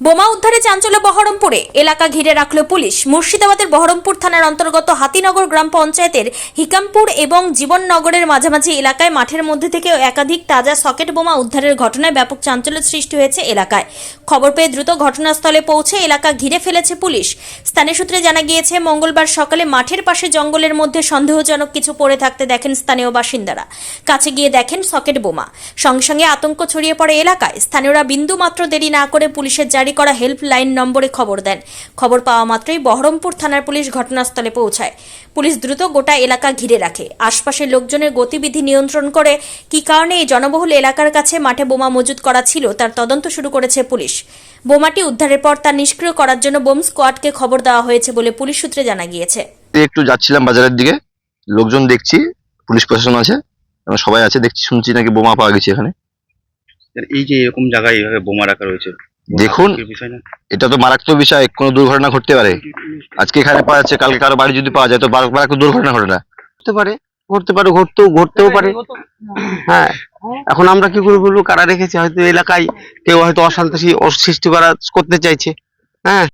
বোমা উদ্ধারে চাঞ্চল্য বহরমপুরে। এলাকা ঘিরে রাখল পুলিশ। মুর্শিদাবাদের বহরমপুর থানার অন্তর্গত হাতিনগর গ্রাম পঞ্চায়েতের হিকামপুর এবং জীবননগরের মাঝামাঝি এলাকায় মাঠের মধ্যে থেকে একাধিক তাজা সকেট বোমা উদ্ধারের ঘটনায় ব্যাপক চাঞ্চল্য সৃষ্টি হয়েছে এলাকায়। খবর পেয়ে দ্রুত ঘটনাস্থলে পৌঁছে এলাকা ঘিরে ফেলেছে পুলিশ। স্থানীয় সূত্রে জানা গিয়েছে, মঙ্গলবার সকালে মাঠের পাশে জঙ্গলের মধ্যে সন্দেহজনক কিছু পড়ে থাকতে দেখেন স্থানীয় বাসিন্দারা। কাছে গিয়ে দেখেন সকেট বোমা। সঙ্গে সঙ্গে আতঙ্ক ছড়িয়ে পড়ে এলাকায়। স্থানীয়রা বিন্দু মাত্র দেরি না করে পুলিশের করা হেল্পলাইন নম্বরে খবর দেন। খবর পাওয়া মাত্রই বহরমপুর থানার পুলিশ ঘটনাস্থলে পৌঁছায়। পুলিশ দ্রুত গোটা এলাকা ঘিরে রাখে। আশপাশের লোকজনের গতিবিধি নিয়ন্ত্রণ করে কি কারণে এই জনবহুল এলাকার কাছে মাঠে বোমা মজুত করা ছিল তার তদন্ত শুরু করেছে পুলিশ। বোমাটি উদ্ধারের পর তা নিষ্ক্রিয় করার জন্য বোম স্কোয়াডকে খবর দেওয়া হয়েছে বলে পুলিশ সূত্রে জানা গিয়েছে। একটু যাচ্ছিলাম বাজারের দিকে লোকজন দেখছি পুলিশ প্রশাসন আছে সবাই আছে দেখছি শুনছি নাকি বোমা পাওয়া গেছে এখানে। এই যে এরকম জায়গায় এইভাবে বোমা রাখা রয়েছে দেখুন এটা তো মারাত্মক বিষয় কোনো দুর্ঘটনা ঘটতে পারে। আজকে এখানে পাওয়া যাচ্ছে কালকে কারও বাড়ি যদি পাওয়া যায় তো বারবার মারাত্মক দুর্ঘটনা ঘটে না। ঘটতে পারে ঘটতে পারে ঘটতেও ঘটতেও পারে। হ্যাঁ এখন আমরা কি করে বলব কারা রেখেছে? হয়তো এলাকায় কেউ হয়তো অশান্তি ও সৃষ্টি করা করতে চাইছে। হ্যাঁ।